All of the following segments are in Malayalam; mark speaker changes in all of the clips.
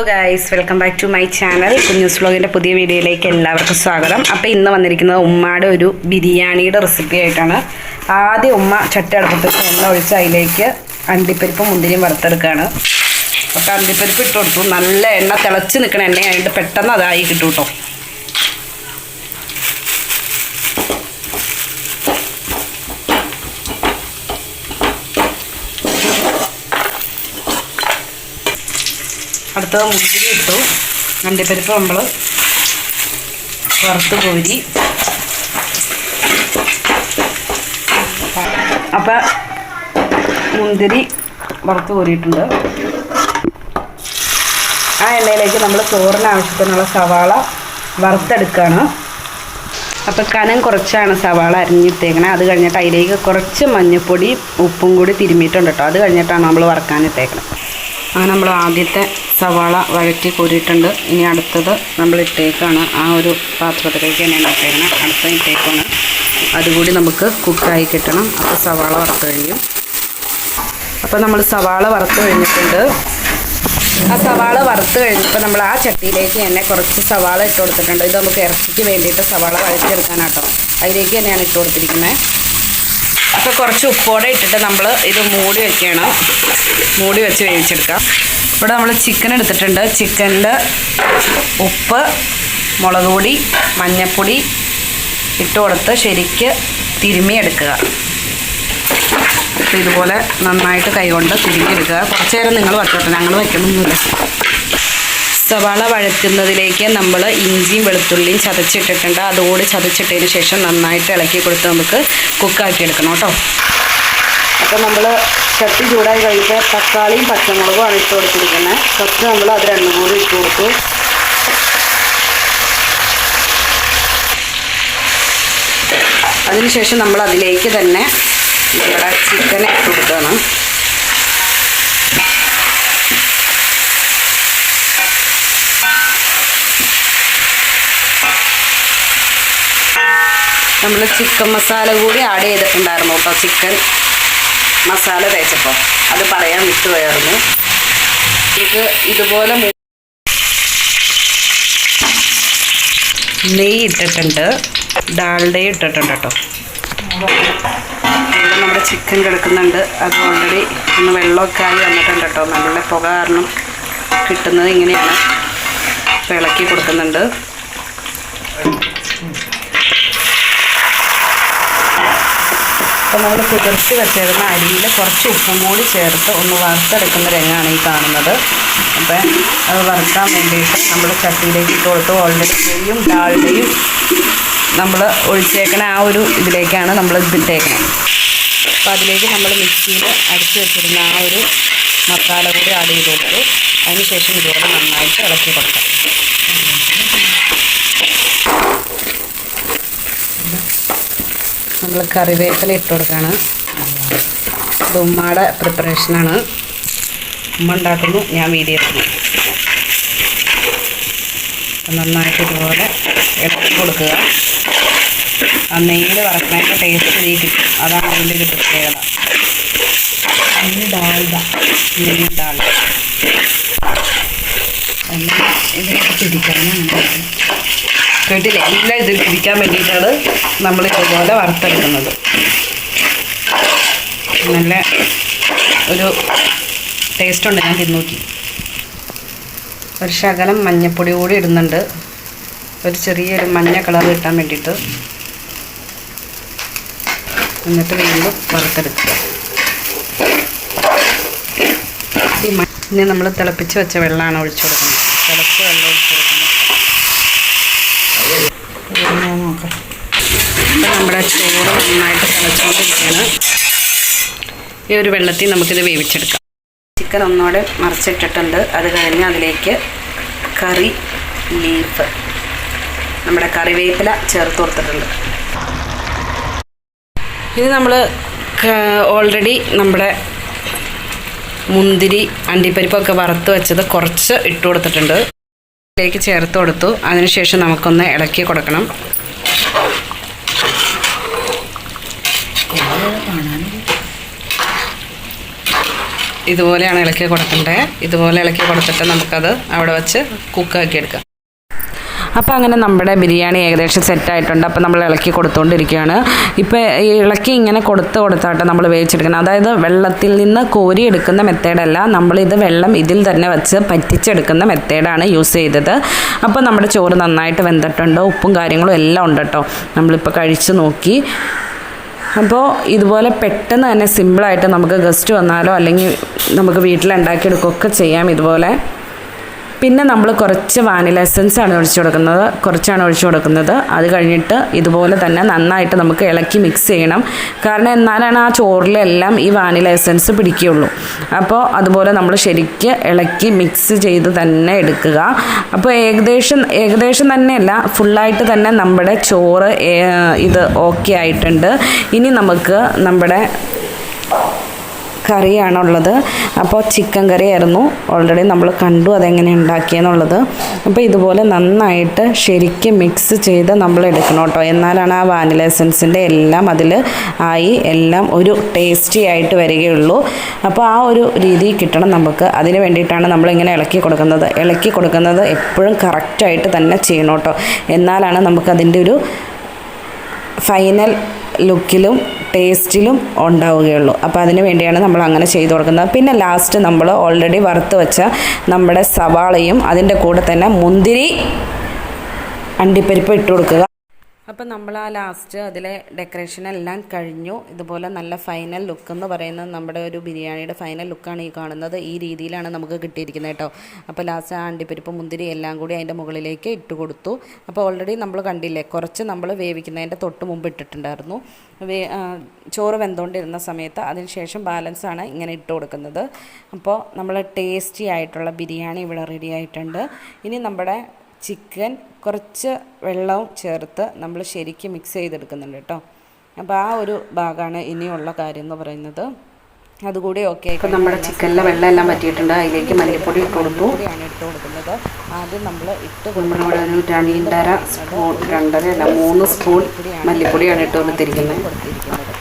Speaker 1: Hello guys welcome back to my channel Kunjus വ്ളോഗിന്റെ പുതിയ വീഡിയോയിലേക്ക് എല്ലാവർക്കും സ്വാഗതം. അപ്പോൾ ഇന്ന് വന്നിരിക്കുന്നത് ഉമ്മയുടെ ഒരു ബിരിയാണിയുടെ റെസിപ്പി ആയിട്ടാണ്. ആദ്യം ഉമ്മ ചട്ടി അടുപ്പത്ത് എണ്ണ ഒഴിച്ച് അതിലേക്ക് അണ്ടിപ്പരിപ്പും മുന്തിരിയും വറുത്തെടുക്കുകയാണ്. അപ്പോൾ അണ്ടിപ്പരിപ്പ് ഇട്ട് കൊടുത്തു. നല്ല എണ്ണ തിളച്ച് നിൽക്കണ എണ്ണയായിട്ട് പെട്ടെന്ന് അതായി കിട്ടും കേട്ടോ. അടുത്തത് മുന്തിരി ഇട്ടു. അണ്ടിപ്പരിപ്പ് നമ്മൾ വറുത്ത് കോരി. അപ്പം മുന്തിരി വറുത്ത് കോരിയിട്ടുണ്ട്. ആ എണ്ണയിലേക്ക് നമ്മൾ ചോറിന് ആവശ്യത്തിനുള്ള സവാള വറുത്തെടുക്കുകയാണ് അപ്പോൾ കനം കുറച്ചാണ് സവാള അരിഞ്ഞിട്ടേക്കണേ. അത് കഴിഞ്ഞിട്ട് അതിലേക്ക് കുറച്ച് മഞ്ഞൾപ്പൊടി ഉപ്പും കൂടി തിരുമ്മിയിട്ടുണ്ട് കേട്ടോ അത് കഴിഞ്ഞിട്ടാണ് നമ്മൾ വറക്കാനിട്ടേക്കണത് അങ്ങനെ നമ്മൾ ആദ്യത്തെ സവാള വഴറ്റി കൂടിയിട്ടുണ്ട്. ഇനി അടുത്തത് നമ്മൾ ഇട്ടേക്കാണ്. ആ ഒരു പാത്രത്തിലേക്ക് തന്നെ ഉണ്ടാക്കിയേക്കണം അടുത്ത ഇട്ടേക്കാണ്. അതുകൂടി നമുക്ക് കുക്കായി കിട്ടണം. അപ്പോൾ സവാള വറുത്ത് കഴിയും അപ്പോൾ നമ്മൾ സവാള വറുത്ത് കഴിഞ്ഞിട്ടുണ്ട്. ആ സവാള വറുത്ത് കഴിഞ്ഞപ്പോൾ നമ്മൾ ആ ചട്ടിയിലേക്ക് തന്നെ കുറച്ച് സവാള ഇട്ട് കൊടുത്തിട്ടുണ്ട്. ഇത് നമുക്ക് ഇറച്ചിക്ക് വേണ്ടിയിട്ട് സവാള വഴച്ചെടുക്കാനാട്ടോ അതിലേക്ക് തന്നെയാണ് ഇട്ട് കൊടുത്തിരിക്കുന്നത്. അപ്പോൾ കുറച്ച് ഉപ്പോടെ ഇട്ടിട്ട് നമ്മൾ ഇത് മൂടി വെക്കണം. മൂടി വെച്ച് വേവിച്ചെടുക്കാം. ഇവിടെ നമ്മൾ ചിക്കൻ എടുത്തിട്ടുണ്ട്. ചിക്കനിൽ ഉപ്പ് മുളക് പൊടി മഞ്ഞൾപ്പൊടി ഇട്ട് കൊടുത്ത് ശരിക്ക് അപ്പോൾ ഇതുപോലെ നന്നായിട്ട് കൈകൊണ്ട് തിരുമിയെടുക്കുക കുറച്ചു നേരം നിങ്ങൾ വച്ചോട്ടെ ഞങ്ങൾ വയ്ക്കണമെന്നില്ല സവാള വഴറ്റുന്നതിലേക്ക് നമ്മൾ ഇഞ്ചിയും വെളുത്തുള്ളിയും ചതച്ചിട്ടിട്ടുണ്ട്. അതുകൂടി ചതച്ചിട്ടതിന് ശേഷം നന്നായിട്ട് ഇളക്കി കൊടുത്ത് നമുക്ക് കുക്കാക്കി എടുക്കണം കേട്ടോ. അപ്പോൾ നമ്മൾ ചട്ടി ചൂടായി കഴിയുമ്പോൾ തക്കാളിയും പച്ചമുളകും ആണ് ഇട്ട് കൊടുത്തിരിക്കുന്നത് കുറച്ച് നമ്മൾ അത് രണ്ടും കൂടി ഇട്ട് കൊടുത്തു. അതിനുശേഷം നമ്മൾ അതിലേക്ക് തന്നെ നമ്മുടെ ചിക്കൻ ഇട്ട് കൊടുക്കുകയാണ്. നമ്മൾ ചിക്കൻ മസാല കൂടി ആഡ് ചെയ്തിട്ടുണ്ടായിരുന്നു കേട്ടോ ചിക്കൻ മസാല തേച്ചപ്പോൾ. അത് പറയാൻ വിട്ടുപോയായിരുന്നു. ഇത് ഇതുപോലെ നെയ്യ് ഇട്ടിട്ടുണ്ട്. ഡാൽഡയും ഇട്ടിട്ടുണ്ട് കേട്ടോ. നമ്മുടെ ചിക്കൻ കിടക്കുന്നുണ്ട്. അത് ഓൾറെഡി ഒന്ന് വെള്ളമൊക്കെ ആയി വന്നിട്ടുണ്ട് കേട്ടോ. നല്ല പുക കാരണം കിട്ടുന്നത് ഇങ്ങനെയാണ്. ഇളക്കി കൊടുക്കുന്നുണ്ട്. അപ്പോൾ നമ്മൾ കുതിർത്തി വെച്ചിരുന്ന അരിയിൽ കുറച്ച് ഉപ്പും കൂടി ചേർത്ത് ഒന്ന് വറുത്തെടുക്കുന്ന രംഗമാണ് ഈ കാണുന്നത്. അപ്പോൾ അത് വറുക്കാൻ വേണ്ടിയിട്ട് നമ്മൾ ചട്ടിയിലേക്ക് ഇട്ട് കൊടുത്ത്. ഓൾറെഡി നെയ്യും നമ്മൾ ഒഴിച്ചേക്കണ ആ ഒരു ഇതിലേക്കാണ് നമ്മൾ ഇതിട്ടേക്കണം അപ്പോൾ അതിലേക്ക് നമ്മൾ മിക്സിയിൽ അടിച്ച് വെച്ചിരുന്ന ആ ഒരു മസാല കൂടി ആഡ് ചെയ്ത് കൊടുത്തു. അതിനുശേഷം ഇതുപോലെ നന്നായിട്ട് ഇളക്കി കൊടുക്കാം. നമ്മൾ കറിവേപ്പില ഇട്ട് കൊടുക്കുകയാണ് ഇത് ഉമ്മയുടെ പ്രിപ്പറേഷനാണ് ഉമ്മ ഉണ്ടാക്കുന്നു ഞാൻ വീഡിയോ നന്നായിട്ട് ഇതുപോലെ ഇളക്കി കൊടുക്കുക. ആ നെയ്യിൽ വറക്കണതിന്റെ ടേസ്റ്റ് നീ കിട്ടും. അതാണ് അതിന്റെ ഒരു പ്രത്യേകത. ഡാൽഡ. നെയ്യ് ഡാൽഡ. എല്ലാം പിടിക്കണം. അങ്ങനെ എല്ലാ ഇതിൽ പിടിക്കാൻ വേണ്ടിയിട്ടാണ് നമ്മൾ ഇതുപോലെ വറുത്തെടുക്കുന്നത്. നല്ല ഒരു ടേസ്റ്റ് ഉണ്ട്. ഞാൻ തിന്നോക്കി ഒരു ശകലം മഞ്ഞപ്പൊടി കൂടി ഇടുന്നുണ്ട്. ഒരു ചെറിയൊരു മഞ്ഞ കളർ കിട്ടാൻ വേണ്ടിയിട്ട്. എന്നിട്ട് വീണ്ടും വറുത്തെടുക്കുക. ഇനി നമ്മൾ തിളപ്പിച്ച് വെച്ച വെള്ളമാണ് ഒഴിച്ചു കൊടുക്കുന്നത്. തിളച്ച് വെള്ളം ഒഴിച്ചു കൊടുക്കുന്നത് ഞാൻ നോക്കാം ഇപ്പം നമ്മുടെ ചോറ് നന്നായിട്ട് തിളച്ചുകൊണ്ടിരിക്കുകയാണ് ഈ ഒരു വെള്ളത്തിൽ നമുക്കിത് വേവിച്ചെടുക്കാം. ചിക്കൻ ഒന്നോടെ മറിച്ചിട്ടിട്ടുണ്ട്. അത് കഴിഞ്ഞ് അതിലേക്ക് കറി ലീഫ് നമ്മുടെ കറിവേപ്പില ചേർത്ത് കൊടുത്തിട്ടുണ്ട്. ഇത് നമ്മൾ ഓൾറെഡി നമ്മുടെ മുന്തിരി അണ്ടിപ്പരിപ്പൊക്കെ വറുത്ത് വെച്ചത് കുറച്ച് ഇട്ട് കൊടുത്തിട്ടുണ്ട്. ഇതിലേക്ക് ചേർത്ത് കൊടുത്തു. അതിനുശേഷം നമുക്കൊന്ന് ഇളക്കി കൊടുക്കണം. ഇതുപോലെയാണ് ഇളക്കി കൊടുക്കേണ്ടത് ഇതുപോലെ ഇളക്കി കൊടുത്തിട്ട് നമുക്കത് അവിടെ വെച്ച് കുക്കാക്കി എടുക്കാം. അപ്പോൾ അങ്ങനെ നമ്മുടെ ബിരിയാണി ഏകദേശം സെറ്റായിട്ടുണ്ട് അപ്പോൾ നമ്മൾ ഇളക്കി കൊടുത്തുകൊണ്ടിരിക്കുകയാണ് ഇപ്പോൾ ഈ ഇളക്കി ഇങ്ങനെ കൊടുത്ത് കൊടുത്താട്ട് നമ്മൾ വേവിച്ചെടുക്കണം അതായത് വെള്ളത്തിൽ നിന്ന് കോരി എടുക്കുന്ന മെത്തേഡല്ല നമ്മളിത് വെള്ളം ഇതിൽ തന്നെ വെച്ച് പറ്റിച്ചെടുക്കുന്ന മെത്തേഡാണ് യൂസ് ചെയ്തത്. അപ്പോൾ നമ്മുടെ ചോറ് നന്നായിട്ട് വെന്തിട്ടുണ്ട്. ഉപ്പും കാര്യങ്ങളും എല്ലാം ഉണ്ട് കേട്ടോ. നമ്മളിപ്പോൾ കഴിച്ച് നോക്കി. അപ്പോൾ ഇതുപോലെ പെട്ടെന്ന് തന്നെ സിമ്പിളായിട്ട് നമുക്ക് ഗസ്റ്റ് വന്നാലോ അല്ലെങ്കിൽ നമുക്ക് വീട്ടിലുണ്ടാക്കിയെടുക്കുകയൊക്കെ ചെയ്യാം ഇതുപോലെ. പിന്നെ നമ്മൾ കുറച്ച് വാനില എസൻസ് ആണ് ഒഴിച്ചു കൊടുക്കുന്നത്. കുറച്ചാണ് ഒഴിച്ചു കൊടുക്കുന്നത്. അത് കഴിഞ്ഞിട്ട് ഇതുപോലെ തന്നെ നന്നായിട്ട് നമുക്ക് ഇളക്കി മിക്സ് ചെയ്യണം. കാരണം എന്നാലാണ് ആ ചോറിലെല്ലാം ഈ വാനില എസൻസ് പിടിക്കുകയുള്ളൂ. അപ്പോൾ അതുപോലെ നമ്മൾ ശരിക്ക് ഇളക്കി മിക്സ് ചെയ്ത് തന്നെ എടുക്കുക. അപ്പോൾ ഏകദേശം ഏകദേശം തന്നെയല്ല ഫുള്ളായിട്ട് തന്നെ നമ്മുടെ ചോറ് ഇത് ഓക്കെ ആയിട്ടുണ്ട്. ഇനി നമുക്ക് നമ്മുടെ കറിയാണുള്ളത്. അപ്പോൾ ചിക്കൻ കറി ആയിരുന്നു ഓൾറെഡി നമ്മൾ കണ്ടു അതെങ്ങനെ ഉണ്ടാക്കിയെന്നുള്ളത്. അപ്പോൾ ഇതുപോലെ നന്നായിട്ട് ശരിക്കും മിക്സ് ചെയ്ത് നമ്മൾ എടുക്കണം കേട്ടോ. എന്നാലാണ് ആ വാനില എസൻസിന്റെ എല്ലാം അതിൽ ആയി എല്ലാം ഒരു ടേസ്റ്റി ആയിട്ട് വരികയുള്ളൂ. അപ്പോൾ ആ ഒരു രീതി കിട്ടണം നമുക്ക്. അതിന് വേണ്ടിയിട്ടാണ് നമ്മളിങ്ങനെ ഇളക്കി കൊടുക്കുന്നത്. ഇളക്കി കൊടുക്കുന്നത് എപ്പോഴും കറക്റ്റായിട്ട് തന്നെ ചെയ്യണം കേട്ടോ. എന്നാലാണ് നമുക്കതിന്റെ ഒരു ഫൈനൽ ലുക്കിലും ടേസ്റ്റിലും ഉണ്ടാവുകയുള്ളൂ. അപ്പോൾ അതിന് വേണ്ടിയാണ് നമ്മൾ അങ്ങനെ ചെയ്തു കൊടുക്കുന്നത്. പിന്നെ ലാസ്റ്റ് നമ്മൾ ഓൾറെഡി വറുത്ത് വെച്ച നമ്മുടെ സവാളയും അതിന്റെ കൂടെ തന്നെ മുന്തിരി അണ്ടിപ്പരിപ്പ് ഇട്ട് കൊടുക്കുക. അപ്പം നമ്മൾ ആ ലാസ്റ്റ് അതിലെ ഡെക്കറേഷൻ എല്ലാം കഴിഞ്ഞു. ഇതുപോലെ നല്ല ഫൈനൽ ലുക്ക് എന്ന് പറയുന്നത് നമ്മുടെ ഒരു ബിരിയാണിയുടെ ഫൈനൽ ലുക്കാണ് ഈ കാണുന്നത്. ഈ രീതിയിലാണ് നമുക്ക് കിട്ടിയിരിക്കുന്നത് കേട്ടോ. അപ്പോൾ ലാസ്റ്റ് ആ അണ്ടിപ്പരിപ്പ് മുന്തിരി എല്ലാം കൂടി അതിന്റെ മുകളിലേക്ക് ഇട്ട് കൊടുത്തു. അപ്പോൾ ഓൾറെഡി നമ്മൾ കണ്ടില്ലേ കുറച്ച് നമ്മൾ വേവിക്കുന്നതിന്റെ തൊട്ട് മുമ്പ് ഇട്ടിട്ടുണ്ടായിരുന്നു. വേ ചോറ് വെന്തുകൊണ്ടിരുന്ന സമയത്ത് അതിനുശേഷം ബാലൻസ് ആണ് ഇങ്ങനെ ഇട്ട് കൊടുക്കുന്നത്. അപ്പോൾ നമ്മൾ ടേസ്റ്റി ആയിട്ടുള്ള ബിരിയാണി ഇവിടെ റെഡി ആയിട്ടുണ്ട്. ഇനി നമ്മുടെ ചിക്കൻ കുറച്ച് വെള്ളവും ചേർത്ത് നമ്മൾ ശരിക്കും മിക്സ് ചെയ്തെടുക്കുന്നുണ്ട് കേട്ടോ. അപ്പോൾ ആ ഒരു ഭാഗമാണ് ഇനിയുള്ള കാര്യം എന്ന് പറയുന്നത്. അതുകൂടി ഓക്കെ
Speaker 2: ഇപ്പം നമ്മുടെ ചിക്കനിലെ വെള്ളം എല്ലാം പറ്റിയിട്ടുണ്ട് അതിലേക്ക് മല്ലിപ്പൊടി ഇട്ട് കൊടുത്തു.
Speaker 1: ആണ് ഇട്ട് കൊടുക്കുന്നത്. ആദ്യം നമ്മൾ ഇട്ട്
Speaker 2: നമ്മളിവിടെ ഒരു രണ്ടര സ്പൂൺ രണ്ടര അല്ല മൂന്ന് സ്പൂൺ മല്ലിപ്പൊടിയാണ് ഇട്ട് കൊടുത്തിരിക്കുന്നത്.
Speaker 1: കൊടുത്തിരിക്കുന്നത്.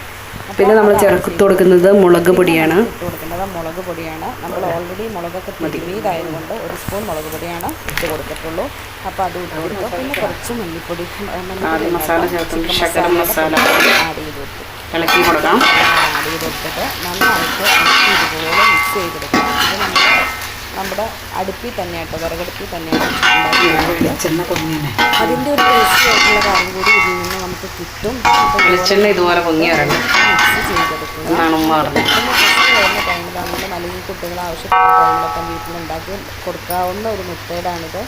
Speaker 2: പിന്നെ നമ്മൾ ചേർത്ത് കൊടുക്കുന്നത് മുളക് പൊടിയാണ്.
Speaker 1: കൊടുക്കുന്നത് മുളക് പൊടിയാണ്. നമ്മൾ ഓൾറെഡി മുളകൊക്കെ തിരുമിയതായതുകൊണ്ട് ഒരു സ്പൂൺ മുളക് പൊടിയാണ് ഇട്ട് കൊടുത്തിട്ടുള്ളൂ. അപ്പോൾ അത് ഇട്ട് കൊടുക്കുക പിന്നെ കുറച്ച് മല്ലിപ്പൊടി
Speaker 2: മസാല ചേർത്ത് മസാല
Speaker 1: ആഡ് ചെയ്ത് കൊടുത്തു.
Speaker 2: ഇളക്കി കൊടുക്കാം.
Speaker 1: ആഡ് ചെയ്ത് കൊടുത്തിട്ട് നന്നായിട്ട് മിക്സ് ഇതുപോലെ മിക്സ് ചെയ്ത് ഇത് നമ്മൾ നമ്മുടെ അടുപ്പിൽ തന്നെയാട്ടോ വിറകടുപ്പിൽ തന്നെയാണ് അതിന്റെ ഒരു ടേസ്റ്റ് ആയിട്ടുള്ള കാര്യം കൂടി ഇതിൽ നിന്ന് നമുക്ക് കിട്ടും.
Speaker 2: വെളിച്ചെണ്ണ ഇതുപോലെ പൊങ്ങി വരണം
Speaker 1: മിക്സ് ചെയ്തെടുക്കുക. നമ്മൾ വരുന്ന ടൈമിലാണെങ്കിലും അല്ലെങ്കിൽ കുട്ടികൾ ആവശ്യപ്പെടുന്ന ടൈമിലൊക്കെ വീട്ടിലുണ്ടാക്കി കൊടുക്കാവുന്ന ഒരു മെത്തേഡാണിത്.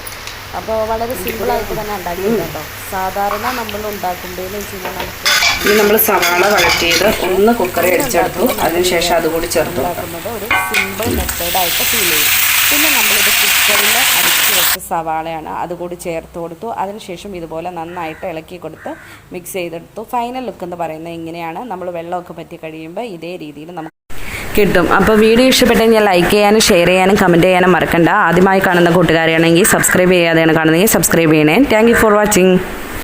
Speaker 1: അപ്പോൾ വളരെ സിമ്പിളായിട്ട് തന്നെ ഉണ്ടാക്കിയിട്ടുണ്ട് കേട്ടോ. സാധാരണ നമ്മൾ ഉണ്ടാക്കുമ്പോഴെന്ന് വെച്ച് കഴിഞ്ഞാൽ നമുക്ക്
Speaker 2: ഇനി നമ്മൾ സവാള വഴറ്റിയത് ഒന്ന് കുക്കറി അടിച്ചെടുത്തു. അതിനുശേഷം അതുകൂടി ചേർത്തു
Speaker 1: ഉണ്ടാക്കുന്നത് ഒരു സിമ്പിൾ മെത്തേഡായിട്ട് ഫീൽ ചെയ്യും. പിന്നെ നമ്മളിത് കുക്കറിൽ അടിച്ച് വെച്ച സവാളയാണ് അതുകൂടി ചേർത്ത് കൊടുത്തു. അതിനുശേഷം ഇതുപോലെ നന്നായിട്ട് ഇളക്കി കൊടുത്ത് മിക്സ് ചെയ്തെടുത്തു. ഫൈനൽ ലുക്ക് എന്ന് പറയുന്നത് ഇങ്ങനെയാണ്. നമ്മൾ വെള്ളമൊക്കെ പറ്റി കഴിയുമ്പോൾ ഇതേ രീതിയിൽ നമുക്ക്
Speaker 2: കിട്ടും. അപ്പോൾ വീഡിയോ ഇഷ്ടപ്പെട്ടെങ്കിൽ ഞാൻ ലൈക്ക് ചെയ്യാനും ഷെയർ ചെയ്യാനും കമന്റ് ചെയ്യാനും മറക്കണ്ട. ആദ്യമായി കാണുന്ന കൂട്ടുകാരെയാണെങ്കിൽ സബ്സ്ക്രൈബ് ചെയ്യാതെയാണ് കാണുന്നതെങ്കിൽ സബ്സ്ക്രൈബ് ചെയ്യണേ. Thank for watching